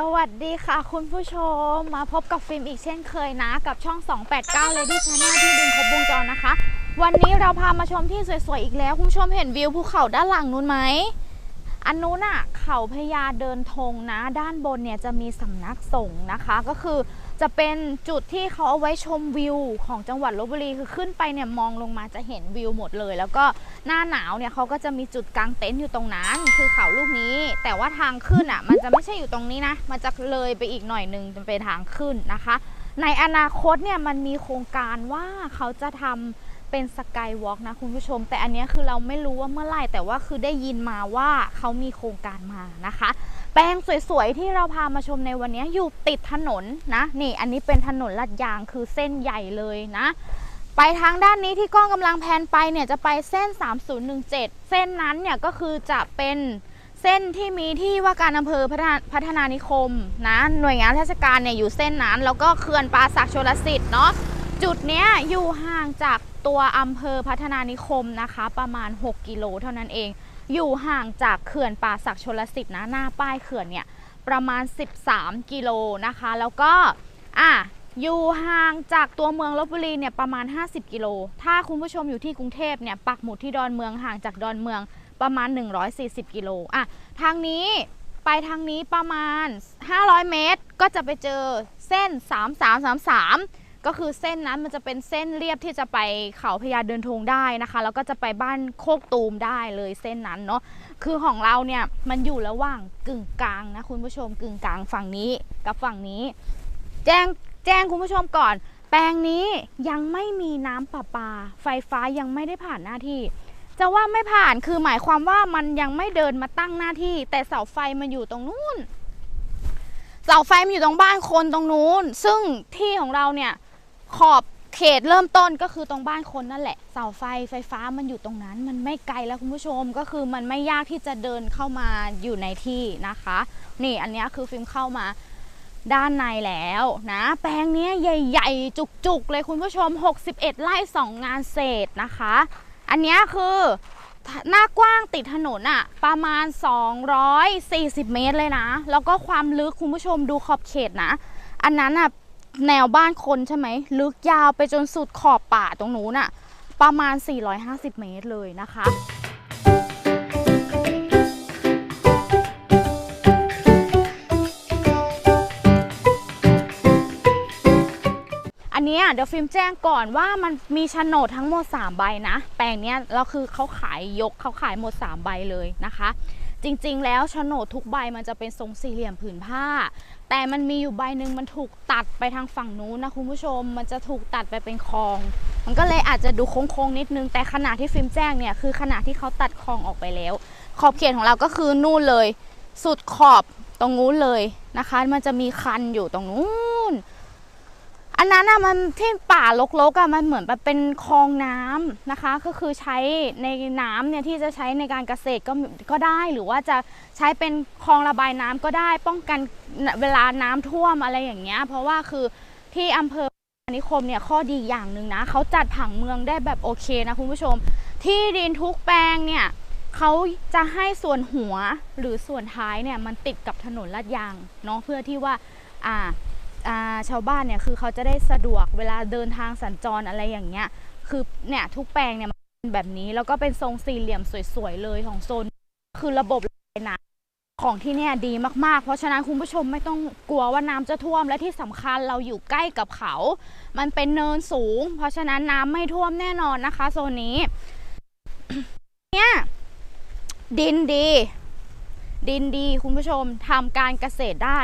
สวัสดีค่ะคุณผู้ชมมาพบกับฟิล์มอีกเช่นเคยนะ กับช่อง 289 Lady Channel ที่ดึงครบวงจรนะคะ วันนี้เราพามาชมที่สวยๆ อีกแล้ว คุณผู้ชมเห็นวิวภูเขาด้านหลังนู้นไหม อันนู้นอะเขาพญาเดินธงนะ ด้านบนเนี่ยจะมีสำนักสงฆ์นะคะ ก็คือจะเป็นจุดที่เขาเอาไว้ชมวิวของจังหวัดลบบุรีคือขึ้นไปเนี่ยมองลงมาจะเห็นวิวหมดเลย แล้วก็หน้าหนาวเนี่ยเขาก็จะมีจุดกางเต็นท์อยู่ตรงนั้น คือเขาลูกนี้ แต่ว่าทางขึ้นอะ มันจะไม่ใช่อยู่ตรงนี้นะ มันจะเลยไปอีกหน่อยหนึงจะเป็นทางขึ้นนะคะ ในอนาคตเนี่ยมันมีโครงการว่าเขาจะทำ เป็นสกายวอล์กนะคุณผู้ชม แต่อันนี้คือเราไม่รู้ว่าเมื่อไหร่แต่ว่าคือได้ยินมาว่าเขามีโครงการมานะคะ แปลงสวยๆที่เราพามาชมในวันนี้อยู่ติดถนนนะ นี่อันนี้เป็นถนนลาดยางคือเส้นใหญ่เลยนะ ไปทางด้านนี้ที่กล้องกำลังแพนไปเนี่ยจะไปเส้น 3017 เส้นนั้นเนี่ยก็คือจะเป็นเส้นที่มีที่ว่าการอำเภอพัฒนาฒนานิคมนะหน่วยงานราชการเนี่ยอยู่เส้นนั้น แล้วก็เขื่อนป่าศักดิ์ชลสิทธิ์เนาะจุดเนี้ยอยู่ห่างจาก ตัวอำเภอพัฒนานิคมนะคะ ประมาณ 6 กิโลเท่านั้นเอง อยู่ห่างจากเขื่อนป่าศักดิ์ชลสิทธิ์นะหน้าป้ายเขื่อนเนี่ยประมาณ 13 กิโลนะคะ แล้วก็อะอยู่ห่างจากตัวเมืองลบบุรีเนี่ยประมาณ 50 กิโล ถ้าคุณผู้ชมอยู่ที่กรุงเทพเนี่ยปักหมุดที่ดอนเมืองห่างจากดอนเมืองประมาณ 140 กิโลอะทางนี้ไปทางนี้ประมาณ 500 เมตร ก็จะไปเจอเส้น 3333 ก็คือเส้นนั้นมันจะเป็นเส้นเรียบที่จะไปเขาพญาเดินธงได้นะคะ แล้วก็จะไปบ้านโคกตูมได้เลยเส้นนั้นเนาะคือของเราเนี่ยมันอยู่ระหว่างกึ่งกลางนะคุณผู้ชมกึ่งกลางฝั่งนี้กับฝั่งนี้ แจ้งแจ้งคุณผู้ชมก่อน แปลงนี้ยังไม่มีน้ำประปา ไฟฟ้ายังไม่ได้ผ่านหน้าที่ จะว่าไม่ผ่านคือหมายความว่ามันยังไม่เดินมาตั้งหน้าที่ แต่เสาไฟมันอยู่ตรงนู้นเสาไฟมันอยู่ตรงบ้านคนตรงนู้น ซึ่งที่ของเราเนี่ย ขอบเขตเริ่มต้นก็คือตรงบ้านคนนั่นแหละ เสาไฟไฟฟ้ามันอยู่ตรงนั้น มันไม่ไกลแล้วคุณผู้ชมก็คือมันไม่ยากที่จะเดินเข้ามาอยู่ในที่นะคะ นี่อันนี้คือฟิล์มเข้ามาด้านในแล้วนะ แปลงนี้ใหญ่ ๆ จุก ๆ เลยคุณผู้ชม 61 ไร่2 งานเศษนะคะ อันนี้คือหน้ากว้างติดถนนอะประมาณ 240 เมตรเลยนะ แล้วก็ความลึกคุณผู้ชมดูขอบเขตนะ อันนั้นอะ แนวบ้านคนใช่ไหม ลึกยาวไปจนสุดขอบป่าตรงนู้นอะประมาณ 450 เมตรเลยนะคะ อันนี้เดี๋ยวฟิล์มแจ้งก่อนว่ามันมีโฉนดทั้งหมด 3 ใบนะ แปลงเนี้ยเราคือเขาขายยกเขาขายหมด 3 ใบเลยนะคะ จริงๆ แล้วโฉนดทุกใบมันจะเป็นทรงสี่เหลี่ยมผืนผ้า แต่มันมีอยู่ใบหนึ่งมันถูกตัดไปทางฝั่งนู้นนะคุณผู้ชม มันจะถูกตัดไปเป็นคลอง มันก็เลยอาจจะดูโค้งๆนิดนึงแต่ขนาดที่ฟิล์มแจ้งเนี่ยคือขนาดที่เขาตัดคลองออกไปแล้ว ขอบเขตของเราก็คือนู่นเลย สุดขอบตรงนู้นเลยนะคะ มันจะมีคันอยู่ตรงนู้น อันนั้นอะมันที่ป่ารกๆอะมันเหมือนแบบเป็นคลองน้ำนะคะ ก็คือใช้ในน้ำเนี่ยที่จะใช้ในการเกษตรก็ก็ได้ หรือว่าจะใช้เป็นคลองระบายน้ำก็ได้ ป้องกันเวลาน้ำท่วมอะไรอย่างเงี้ย เพราะว่าคือที่อำเภอนิคมเนี่ยข้อดีอย่างหนึ่งนะเขาจัดผังเมืองได้แบบโอเคนะคุณผู้ชม ที่ดินทุกแปลงเนี่ยเขาจะให้ส่วนหัวหรือส่วนท้ายเนี่ยมันติดกับถนนลาดยางเนาะเพื่อที่ว่าอ่า ชาวบ้านเนี่ยคือเขาจะได้สะดวกเวลาเดินทางสัญจรอะไรอย่างเงี้ย คือเนี่ยทุกแปลงเนี่ยมันเป็นแบบนี้แล้วก็เป็นทรงสี่เหลี่ยมสวยๆเลยของโซน คือระบบระบายน้ำของที่เนี่ยดีมากๆ เพราะฉะนั้นคุณผู้ชมไม่ต้องกลัวว่าน้ำจะท่วมและที่สำคัญเราอยู่ใกล้กับเขา มันเป็นเนินสูง เพราะฉะนั้นน้ำไม่ท่วมแน่นอนนะคะโซนนี้เนี่ยดินดี ดินดีคุณผู้ชมทำการเกษตรได้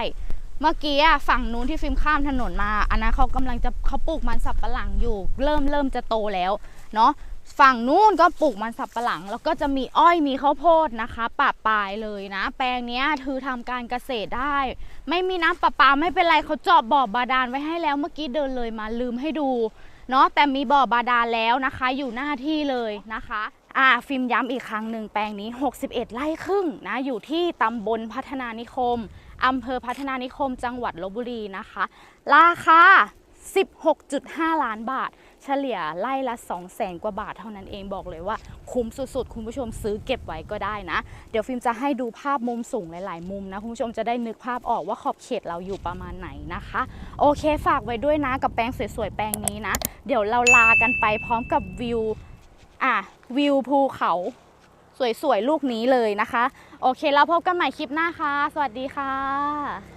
เมื่อกี้อะฝั่งนู้นที่ฟิล์มข้ามถนนมา อันนั้นเขากำลังจะเขาปลูกมันสับปะหลังอยู่ เริ่มเริ่มจะโตแล้วเนาะฝั่งนู้นก็ปลูกมันสับปะหลัง แล้วก็จะมีอ้อยมีข้าวโพดนะคะปะปลายเลยนะ แปลงนี้คือทำการเกษตรได้ ไม่มีน้ำประปาไม่เป็นไรเขาเจาะบ่อบาดาลไว้ให้แล้วเมื่อกี้เดินเลยมาลืมให้ดูเนาะแต่มีบ่อบาดาลแล้วนะคะ อยู่หน้าที่เลยนะคะอ่าฟิล์มย้ำอีกครั้งหนึ่งแปลงนี้ 61 ไร่ครึ่งนะอยู่ที่ตำบลพัฒนานิคม อำเภอพัฒนานิคมจังหวัดลบบุรีนะคะ ราคา 16.5 ล้านบาท เฉลี่ยไล่ละ 2 0 0แสนกว่าบาทเท่านั้นเองบอกเลยว่า คุ้มสุดๆ คุณผู้ชมซื้อเก็บไว้ก็ได้นะ เดี๋ยวฟิล์มจะให้ดูภาพมุมสูงหลาย ๆ มุมนะ คุณผู้ชมจะได้นึกภาพออกว่าขอบเขตเราอยู่ประมาณไหนนะคะ โอเคฝากไว้ด้วยนะกับแปลงสวยๆ แปลงนี้นะ เดี๋ยวเราลากันไปพร้อมกับวิวอะวิวภูเขา สวยๆลูกนี้เลยนะคะ โอเคแล้วพบกันใหม่คลิปหน้าค่ะ สวัสดีค่ะ